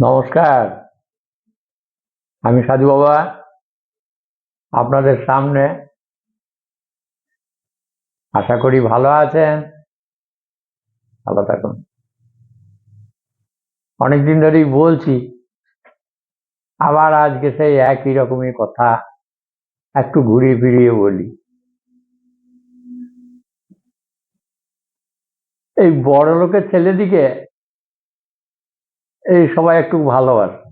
নমস্কার। আমি সাধু বাবা। আপনাদের সামনে আশা করি ভালো আছেন। ভালো থাকুন। অনেকদিন ধরেই বলছি, আবার আজকে সেই একই রকমই কথা, একটু ঘুরিয়ে ফিরিয়ে বলি। এই বড় লোকের ছেলেদিকে এই সবাই একটু ভালোবাসে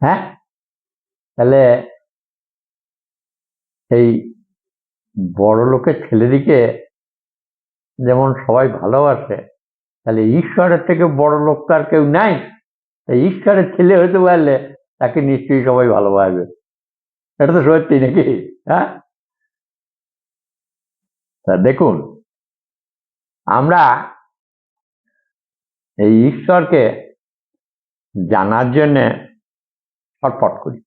হ্যাঁ? তাহলে এই বড় লোকের ছেলেদিকে যেমন সবাই ভালোবাসে তাহলে ঈশ্বরের থেকে বড় লোক তো আর কেউ নাই। ঈশ্বরের ছেলে হতে পারলে তাকে নিশ্চয়ই সবাই ভালোবাসবে। এটা তো সত্যি নাকি? হ্যাঁ? তা দেখুন, আমরা এই ঈশ্বরকে জানার জন্যে ছটফট করি।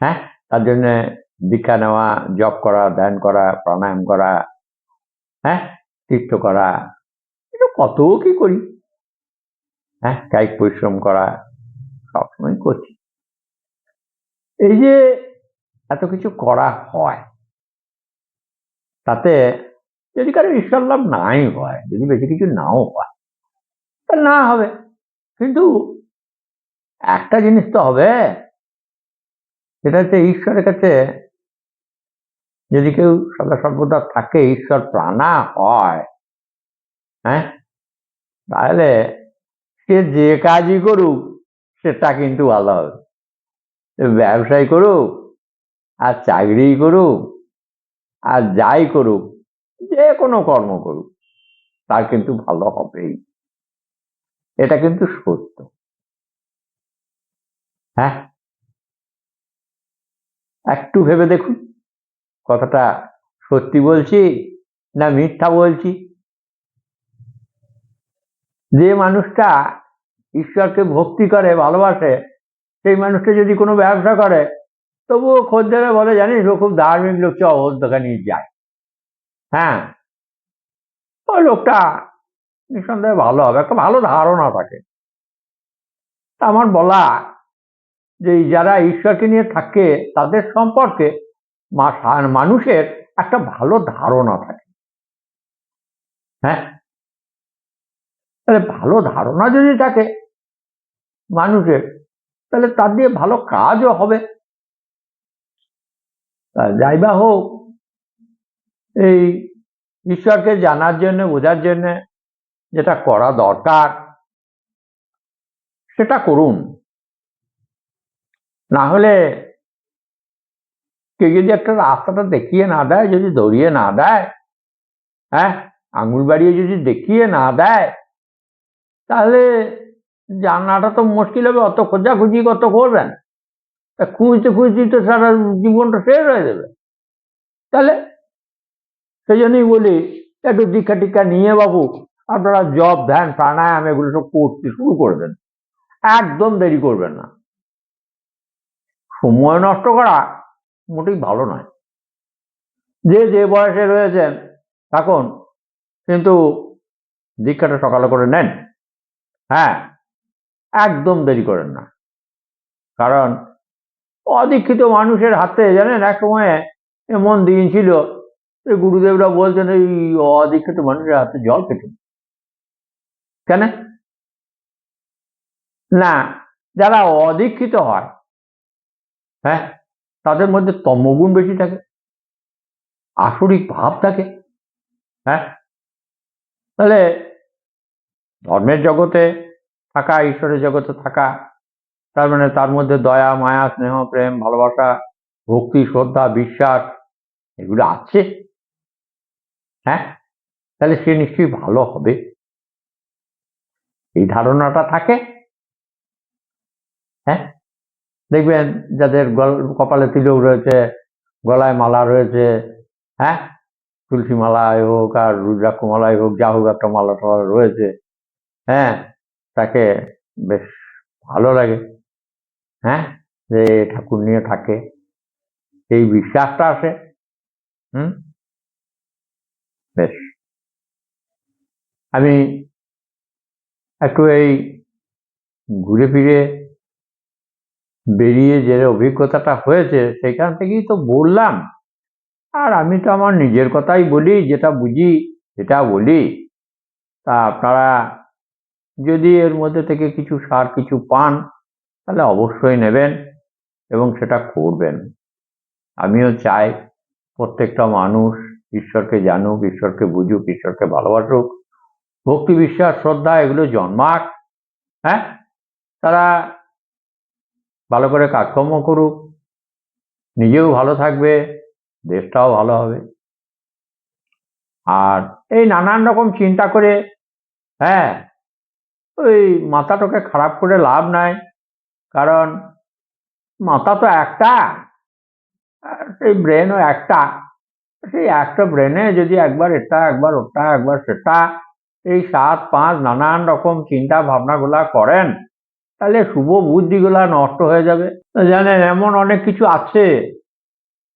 হ্যাঁ? তার জন্যে দীক্ষা নেওয়া, জপ করা, ধ্যান করা, প্রাণায়াম করা হ্যাঁ? তীর্থ করা, এটা কত কি করি? হ্যাঁ? কায়িক পরিশ্রম করা, সবসময় করছি। এই যে এত কিছু করা হয়, তাতে যদি কারও ঈশ্বর লাভ নাই হয়, যদি বেশি কিছু নাও হয় না হবে। কিন্তু একটা জিনিস তো হবে, সেটা হচ্ছে ঈশ্বরের কাছে যদি কেউ সদা সর্বদা থাকে, ঈশ্বর প্রাণা হয় হ্যাঁ? তাহলে সে যে কাজই করুক, সেটা কিন্তু ভালো হবে। ব্যবসায় করুক, আর চাকরি করুক, আর যাই করুক, যে কোনো কর্ম করুক, তার কিন্তু ভালো হবেই। এটা কিন্তু সত্য। হ্যাঁ? একটু ভেবে দেখুন, কথাটা সত্যি বলছি না মিথ্যা বলছি? যে মানুষটা ঈশ্বরকে ভক্তি করে, ভালোবাসে, সেই মানুষটা যদি কোনো ব্যবসা করে, তবুও খদ্দেরা বলে জানিস, ও খুব ধার্মিক লোক চ ওর দোকানে যায়। হ্যাঁ? ওই লোকটা নিঃসন্দেহে ভালো হবে। একটা ভালো ধারণা থাকে। আমার বলা যে যারা ঈশ্বরকে নিয়ে থাকে, তাদের সম্পর্কে মানুষের একটা ভালো ধারণা থাকে। হ্যাঁ? তাহলে ভালো ধারণা যদি থাকে মানুষের, তাহলে তার দিয়ে ভালো কাজও হবে। যাই বা হোক, এই ঈশ্বরকে জানার জন্য, বোঝার জন্য যেটা করা দরকার, সেটা করুন। না হলে কেউ যদি একটা রাস্তাটা দেখিয়ে না দেয়, যদি দৌড়িয়ে না দেয় হ্যাঁ আঙুল বাড়িয়ে যদি দেখিয়ে না দেয়, তাহলে জানাটা তো মুশকিল হবে, অত খোঁজাখুঁজি কত করবেন? তা খুঁজতে খুঁজতে তো সারা জীবনটা শেষ হয়ে যাবে। তাহলে সেই জন্যই বলি, একটু দীক্ষা টিক্ষা নিয়ে বাবু আপনারা জব ধ্যান, প্রাণায়াম এগুলো সব করতে শুরু করে দেন। একদম দেরি করবেন না। সময় নষ্ট করা মোটেই ভালো নয়। যে যে বয়সে রয়েছেন, থাকুন, কিন্তু দীক্ষাটা সকালে করে নেন। হ্যাঁ একদম দেরি করেন না। কারণ অদীক্ষিত মানুষের হাতে, জানেন, এক সময়ে এমন দিন ছিল গুরুদেবরা বলছেন, এই অদীক্ষিত মানুষের হাতে জল খেতে কেন? না, যারা অদীক্ষিত হয় হ্যাঁ তাদের মধ্যে তমগুণ বেশি থাকে, আসরিক ভাব থাকে হ্যাঁ তাহলে ধর্মের জগতে থাকা, ঈশ্বরের জগতে থাকা, তার মানে তার মধ্যে দয়া, মায়া, স্নেহ, প্রেম, ভালোবাসা, ভক্তি, শ্রদ্ধা, বিশ্বাস, এগুলো আছে হ্যাঁ তাহলে সে নিশ্চয়ই ভালো হবে। এই ধারণাটা থাকে। হ্যাঁ? দেখবেন যাদের গল- কপালে তিলক রয়েছে, গলায় মালা রয়েছে হ্যাঁ? তুলসী মালাই হোক আর রুদ্রাক্ষ মালাই হোক, যা হোক একটা মালা টালা রয়েছে হ্যাঁ? তাকে বেশ ভালো লাগে হ্যাঁ? যে ঠাকুর নিয়ে থাকে। এই বিশ্বাসটা আসে, হুম? বেশ। আমি একটু এই ঘুরে ফিরে বেরিয়ে যে অভিজ্ঞতাটা হয়েছে সেখান থেকেই তো বললাম। আর আমি তো আমার নিজের কথাই বলি, যেটা বুঝি সেটা বলি। তা আপনারা যদি এর মধ্যে থেকে কিছু সার কিছু পান, তাহলে অবশ্যই নেবেন এবং সেটা করবেন। আমিও চাই প্রত্যেকটা মানুষ ঈশ্বরকে জানুক, ঈশ্বরকে বুঝুক, ঈশ্বরকে ভালোবাসুক। ভক্তি, বিশ্বাস, শ্রদ্ধা, এগুলো জন্মাক হ্যাঁ? তারা ভালো করে কাজকর্ম করুক, নিজেও ভালো থাকবে, দেশটাও ভালো হবে। আর এই নানান রকম চিন্তা করে হ্যাঁ ওই মাথাটাকে খারাপ করে লাভ নাই, কারণ মাথা তো একটা সেই ব্রেনও একটা, সেই একটা ব্রেনে যদি একবার এটা, একবার ওটা, একবার সেটা এই সাত পাঁচ নানান রকম চিন্তা ভাবনাগুলা করেন, তাহলে শুভ বুদ্ধিগুলা নষ্ট হয়ে যাবে। জানেন, এমন অনেক কিছু আছে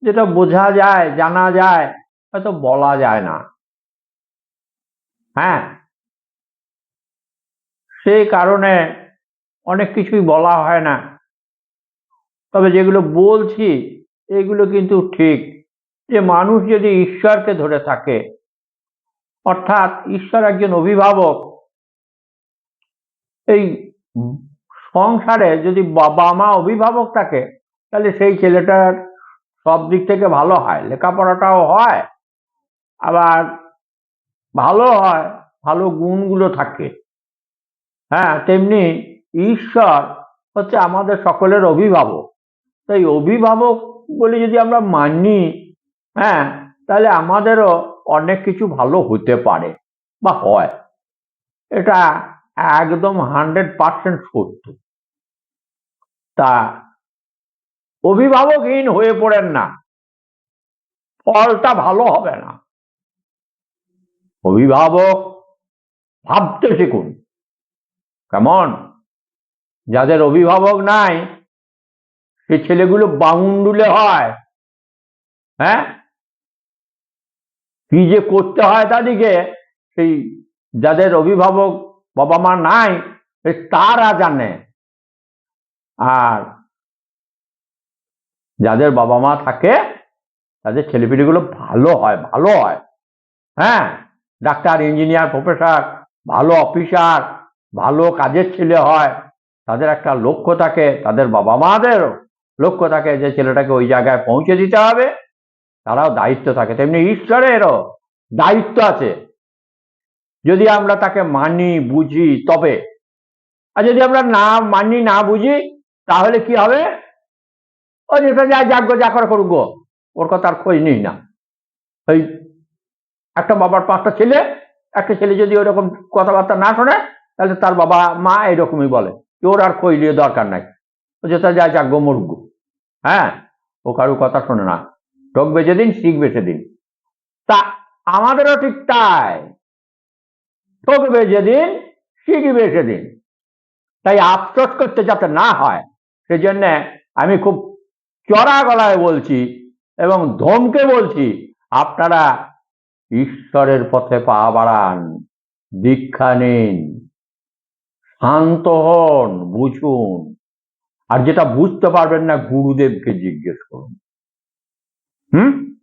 যেটা বোঝা যায়, জানা যায়, হয়তো বলা যায় না। হ্যাঁ? সেই কারণে অনেক কিছুই বলা হয় না। তবে যেগুলো বলছি, এগুলো কিন্তু ঠিক। যে মানুষ যদি ঈশ্বরকে ধরে থাকে অর্থাৎ ঈশ্বর একজন অভিভাবক। এই সংসারে যদি বাবা মা অভিভাবক থাকে তাহলে সেই ছেলেটার সব দিক থেকে ভালো হয় লেখাপড়াটাও হয় আবার ভালো হয় ভালো গুণগুলো থাকে। হ্যাঁ তেমনি ঈশ্বর হচ্ছে আমাদের সকলের অভিভাবক। তাই অভিভাবক বলে যদি আমরা মানি হ্যাঁ তাহলে আমাদেরও অনেক কিছু ভালো হতে পারে বা হয়। এটা একদম হান্ড্রেড পার্সেন্ট সত্য। তা অভিভাবকহীন হয়ে পড়েন না। ফলটা ভালো হবে না। অভিভাবক ভাবতে শিখুন। কেমন? যাদের অভিভাবক নাই, সে ছেলেগুলো বাউন্ডুলে হয়। হ্যাঁ? কি যে করতে হয় তাদেরকে সেই যাদের অভিভাবক বাবা মা নাই তারা জানে। আর যাদের বাবা মা থাকে, তাদের ছেলেপিলেগুলো ভালো হয় ভালো হয়। হ্যাঁ ডাক্তার, ইঞ্জিনিয়ার, প্রফেসর, ভালো অফিসার, ভালো কাজের ছেলে হয়, তাদের একটা লক্ষ্য থাকে, তাদের বাবা মাদেরও লক্ষ্য থাকে যে ছেলেটাকে ওই জায়গায় পৌঁছে দিতে হবে। তারাও দায়িত্ব থাকে। তেমনি ঈশ্বরেরও দায়িত্ব আছে। যদি আমরা তাকে মানি বুঝি তবে। আর যদি আমরা না মানি না বুঝি তাহলে কি হবে? ও যেটা যা যাজ্ঞ যা করে করুক গো, ওর কথা আর খোঁজ নিই না। ওই একটা বাবার পাঁচটা ছেলে একটা ছেলে যদি ওরকম কথাবার্তা না শোনে তাহলে তার বাবা মা এরকমই বলে। ওর আর খোঁজ নিয়ে দরকার নাই। ও যেটা যা যাজ্ঞ মরুক। হ্যাঁ ও কারু কথা শোনে না। ঠকবে যেদিন শিখবে দিন। তা আমাদেরও ঠিক তাই। ঠকবে যেদিন শিখবে দিন। তাই আফসোস করতে যাতে না হয়, সেজন্য আমি খুব চড়া গলায় বলছি এবং ধমকে বলছি, আপনারা ঈশ্বরের পথে পা বাড়ান, দীক্ষা নিন, শান্ত হন, বুঝুন। আর যেটা বুঝতে পারবেন না, গুরুদেবকে জিজ্ঞেস করুন। হুম?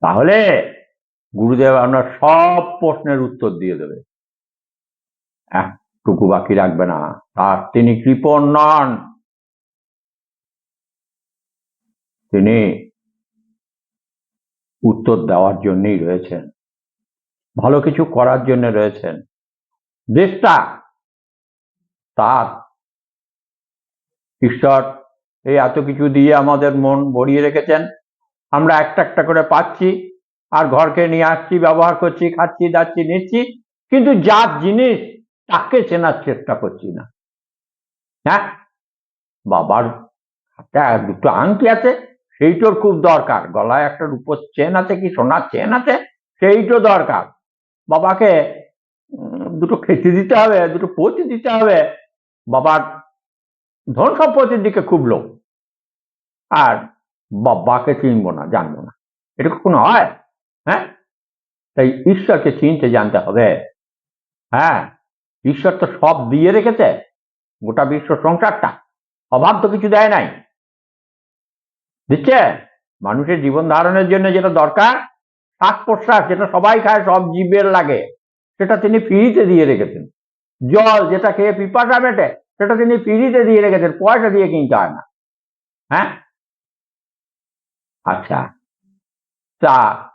তাহলে গুরুদেব আপনার সব প্রশ্নের উত্তর দিয়ে দেবে। একটুকু বাকি রাখবে না। তার তিনি কৃপণ নন। তিনি উত্তর দেওয়ার জন্যই রয়েছেন। ভালো কিছু করার জন্য রয়েছেন। দেশটা, তার ঈশ্বর এই এত কিছু দিয়ে আমাদের মন ভরিয়ে রেখেছেন। আমরা একটা একটা করে পাচ্ছি, আর ঘরকে নিয়ে আসছি, ব্যবহার করছি, খাচ্ছি, দাচ্ছি, নিচ্ছি, কিন্তু যার জিনিস তাকে চেনার চেষ্টা করছি না। হ্যাঁ? বাবার হাতে দুটো আংটি আছে, সেইটোর খুব দরকার। গলায় একটা রূপোর চেন আছে কি, সোনার চেন আছে, সেইটো দরকার। বাবাকে দুটো খেতে দিতে হবে, দুটো পচি দিতে হবে। বাবার ধন সম্পত্তির দিকে খুব লোক আর বাবাকে চিনবো না, জানব না। এটা কখনো হয়? হ্যাঁ? তাই ঈশ্বরকে চিনতে জানতে হবে। হ্যাঁ ঈশ্বর তো সব দিয়ে রেখেছে। গোটা বিশ্ব সংসারটা। অভাব তো কিছু দেয় নাই। দিচ্ছে মানুষের জীবন ধারণের জন্য যেটা দরকার, শ্বাস প্রশ্বাস, যেটা সবাই খায়, সব জীবের লাগে। সেটা তিনি ফ্রিতে দিয়ে রেখেছেন। জল যেটা খেয়ে পিপাসা মেটে সেটা তিনি ফ্রিতে দিয়ে রেখেছেন পয়সা দিয়ে কিনতে হয় না। হ্যাঁ? আচ্ছা। তা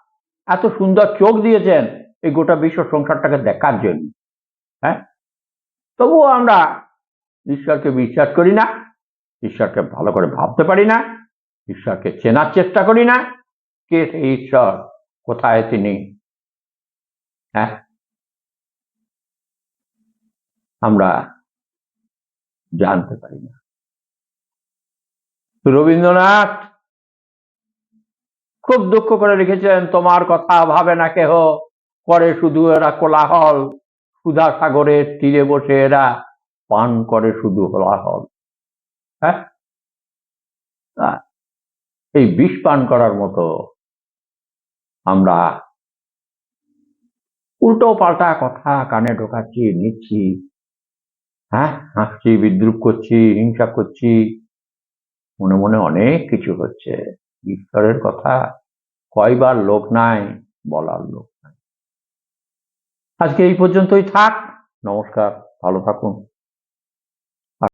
এত সুন্দর চোখ দিয়েছেন এই গোটা বিশ্ব সংসারটাকে দেখার জন্য। হ্যাঁ? তবুও আমরা ঈশ্বরকে বিশ্বাস করি না, ঈশ্বরকে ভালো করে ভাবতে পারি না, ঈশ্বরকে চেনার চেষ্টা করি না, কে সেই ঈশ্বর, কোথায় তিনি? হ্যাঁ? আমরা জানতে পারি না। রবীন্দ্রনাথ, খুব দুঃখ করে লিখেছেন, তোমার কথা ভাবে না কেহ, করে শুধু এরা কোলাহল। সুধা সাগরের তীরে বসে এরা পান করে শুধু কোলাহল। হ্যাঁ? এই বিষ পান করার মতো আমরা উল্টো পাল্টা কথা কানে ঢোকাচ্ছি, নিচ্ছি। হ্যাঁ হাসছি, বিদ্রুপ করছি, হিংসা করছি। মনে মনে অনেক কিছু হচ্ছে। ঈশ্বরের কথা কয়বার লোক নাই, বলার লোক নাই। আজকে এই পর্যন্তই থাক। নমস্কার, ভালো থাকুন।